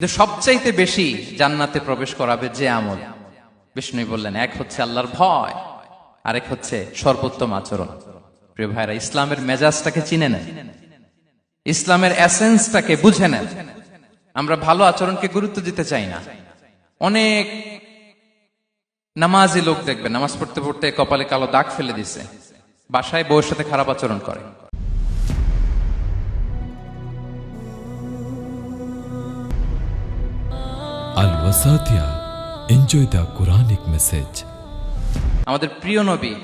কিন্তু সবচাইতে বেশি জান্নাতে প্রবেশ করাবে যে আমল। বিষ্ণু বললেন, এক হচ্ছে আল্লাহর ভয়, আরেক হচ্ছে সর্বোত্তম আচরণ। প্রিয় ভাইরা, ইসলামের মেজাজটাকে চিনে নেন। ইসলামের এসেন্সটাকে বুঝে নেন। আমরা ভালো আচরণকে গুরুত্ব দিতে চাই না। অনেক নামাজি লোক দেখবে নামাজ পড়তে পড়তে কপালে কালো দাগ ফেলে দিছে, বাসায় বউয়ের সাথে খারাপ আচরণ করে। Enjoy the Quranic message. আমাদের প্রিয় নবী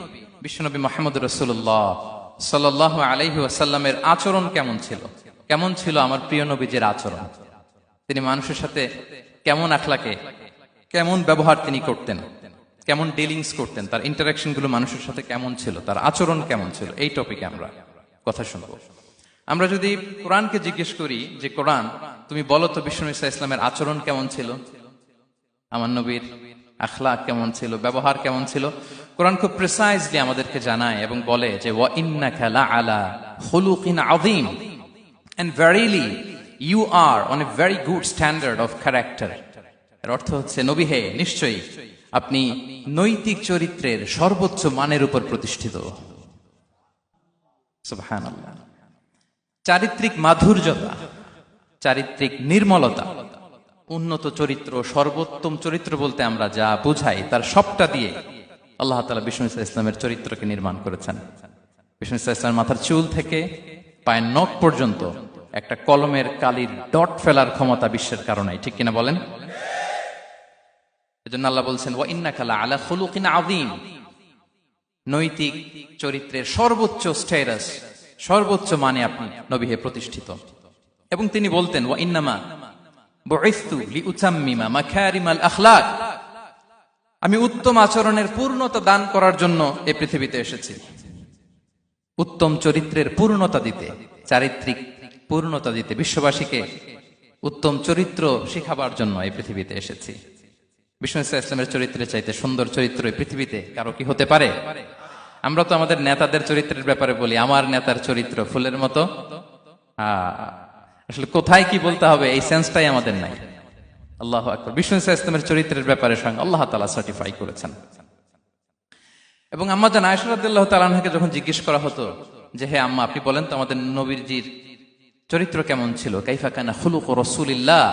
বিশ্বনবী মোহাম্মদ রসুল্লাহ সাল্লাহ আলহি আসাল্লামের আচরণ কেমন ছিল? কেমন ছিল আমার প্রিয় নবীজের আচরণ? তিনি মানুষের সাথে কেমন আখলাকে, কেমন ব্যবহার তিনি করতেন? কেমন ডিলিংস করতেন? তার ইন্টারাকশনগুলো মানুষের সাথে কেমন ছিল? তার আচরণ কেমন ছিল? এই টপিকে আমরা কথা শুনব। আমরা যদি কোরআনকে জিজ্ঞেস করি যে, কোরআন, তুমি বলো তো বিষ্ণু ইসা ইসলামের আচরণ কেমন ছিল? আমার নবীর আখলাক কেমন ছিল? ব্যবহার কেমন ছিল? কোরআন খুব প্রিসাইজলি আমাদেরকে জানায় এবং বলে যে, ওয়া ইন্নাকা লাআলা খুলুকিন আযীম। And verily you are on a very good standard of character এর অর্থ হচ্ছে, নবী হে, নিশ্চয়ই আপনি নৈতিক চরিত্রের সর্বোচ্চ মানের উপর প্রতিষ্ঠিত। সুবহানাল্লাহ। চারিত্রিক মাধুর্যতা, চারিত্রিক নির্মলতা, উন্নত চরিত্র, সর্বোত্তম চরিত্র বলতে আমরা যা বুঝাই তার সবটা দিয়ে আল্লাহ তালা বিষ্ণু ইসা ইসলামের চরিত্রকে নির্মাণ করেছেন। বিষ্ণু ইসা ইসলামের মাথার চুল থেকে পায়ের নখ পর্যন্ত একটা কলমের কালির ডট ফেলার ক্ষমতা বিশ্বের কারণে ঠিক কিনা বলেন? এজন্য আল্লাহ বলছেন, ওয়া আলা খুলুকিন আযীম। নৈতিক চরিত্রের সর্বোচ্চ স্টেটাস সর্বোচ্চ মানে আপনি, নবী হে প্রতিষ্ঠিত। এবং তিনি বলতেন, ওয়া ইন্নামা আমি উত্তম আচরণের পূর্ণতা দান করার জন্য এই পৃথিবীতে এসেছি। উত্তম চরিত্রের পূর্ণতা দিতে, চারিত্রিক পূর্ণতা দিতে বিশ্ববাসীকে উত্তম চরিত্র শিখাবার জন্য এই পৃথিবীতে এসেছি। বিষ্ণু ইসা ইসলামের চরিত্রের চাইতে সুন্দর চরিত্র এই পৃথিবীতে কারও কি হতে পারে? আমরা তো আমাদের নেতাদের চরিত্রের ব্যাপারে বলি, আমার নেতার চরিত্র, ফুলের মতো। আসলে কোথায় কি বলতে হবে, এই সেন্সটাই আমাদের নাই। আল্লাহ আকবর। বিষ্ণু ইসলামের চরিত্রের ব্যাপারে স্বয়ং আল্লাহ তালা সার্টিফাই করেছেন। এবং আম্মা জান আয়সরাদ্দাল্লাহ তালানহাকে যখন জিজ্ঞেস করা হতো যে, হে আম্মা, আপনি বলেন তো আমাদের নবীরজির চরিত্র কেমন ছিল? কাইফা কানা হুলুক রসুলিল্লাহ।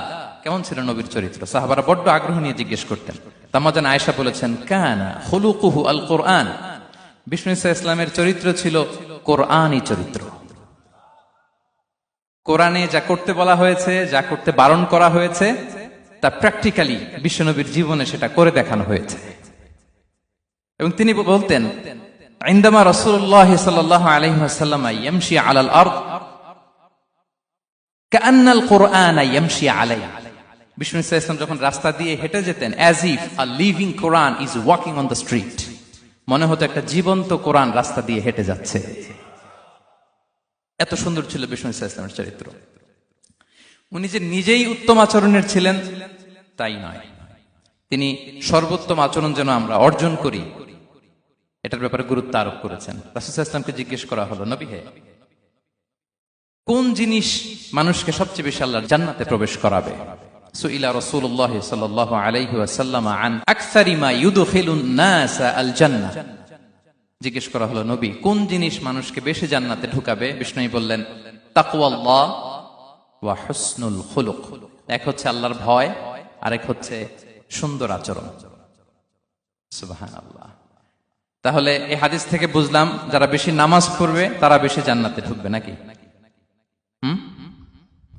কেমন ছিল নবীর চরিত্র? সাহাবারা বড্ড আগ্রহ নিয়ে জিজ্ঞেস করতেন। তাম্মা জান আয়েশা বলেছেন, কানা হুলুকুহু আল কোরআন বিষ্ণু ইসা ইসলামের চরিত্র ছিল কোরআনই চরিত্র। কোরআনে যা করতে বলা হয়েছে, যা করতে বারণ করা হয়েছে, তা প্র্যাকটিক্যালি বিশ্বনবীর জীবনে সেটা করে দেখানো হয়েছে। এবং তিনি বলতেন আইন্দামা রসুল্লাহ সাল্লাহ আলাল আলাই বিষ্ণু ইসলাম যখন রাস্তা দিয়ে হেঁটে যেতেন as if a living Quran is walking on the street মনে হতো একটা জীবন্ত কোরআন রাস্তা দিয়ে হেঁটে যাচ্ছে। এত সুন্দর ছিল বিষ্ণু ইসা ইসলামের চরিত্র। উনি যে নিজেই উত্তম আচরণের ছিলেন, তাই নয়। তিনি সর্বোত্তম আচরণ যেন আমরা অর্জন করি, এটার ব্যাপারে গুরুত্ব আরোপ করেছেন। ইসলামকে জিজ্ঞেস করা হলো, নবী হে, কোন জিনিস মানুষকে সবচেয়ে বেশি আল্লাহর জান্নাতে প্রবেশ করাবে? সুইলা রাসূলুল্লাহ সাল্লাল্লাহু আলাইহি ওয়াসাল্লাম আন আকসারি মা ইউদখিলুন নাস আল জান্নাহ জিজ্ঞেস করা হলো, নবী, কোন জিনিস মানুষকে বেশি জান্নাতে ঢুকাবে? বিষ্ণু বললেন, তাকওয়াল্লাহ ওয়া হুসনুল খুলুক। এক হচ্ছে আল্লাহর ভয়, আরেক হচ্ছে সুন্দর আচরণ। সুবহানাল্লাহ। তাহলে এই হাদিস থেকে বুঝলাম, যারা বেশি নামাজ পড়বে, তারা বেশি জান্নাতে ঢুকবে নাকি? হুম?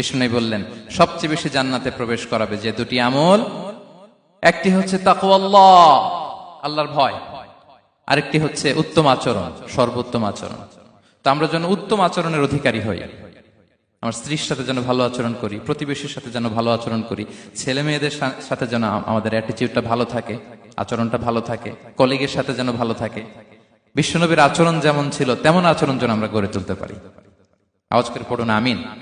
বিষ্ণু বললেন, সবচেয়ে বেশি জান্নাতে প্রবেশ করাবে যে দুটি আমল, একটি হচ্ছে তাকওয়াল্লাহ আল্লাহর ভয়, আরেকটি হচ্ছে উত্তম আচরণ, সর্বোত্তম আচরণ। তো আমরা যেন উত্তম আচরণের অধিকারী হই। আমার স্ত্রীর সাথে যেন ভালো আচরণ করি, প্রতিবেশীর সাথে যেন ভালো আচরণ করি, ছেলে মেয়েদের সাথে যেন আমাদের অ্যাটিটিউডটা ভালো থাকে, আচরণটা ভালো থাকে কলিগের সাথে যেন ভালো থাকে। বিশ্বনবীর আচরণ যেমন ছিল, তেমন আচরণ যেন আমরা গড়ে তুলতে পারি। আওয়াজ করে পড়ুন, আমিন।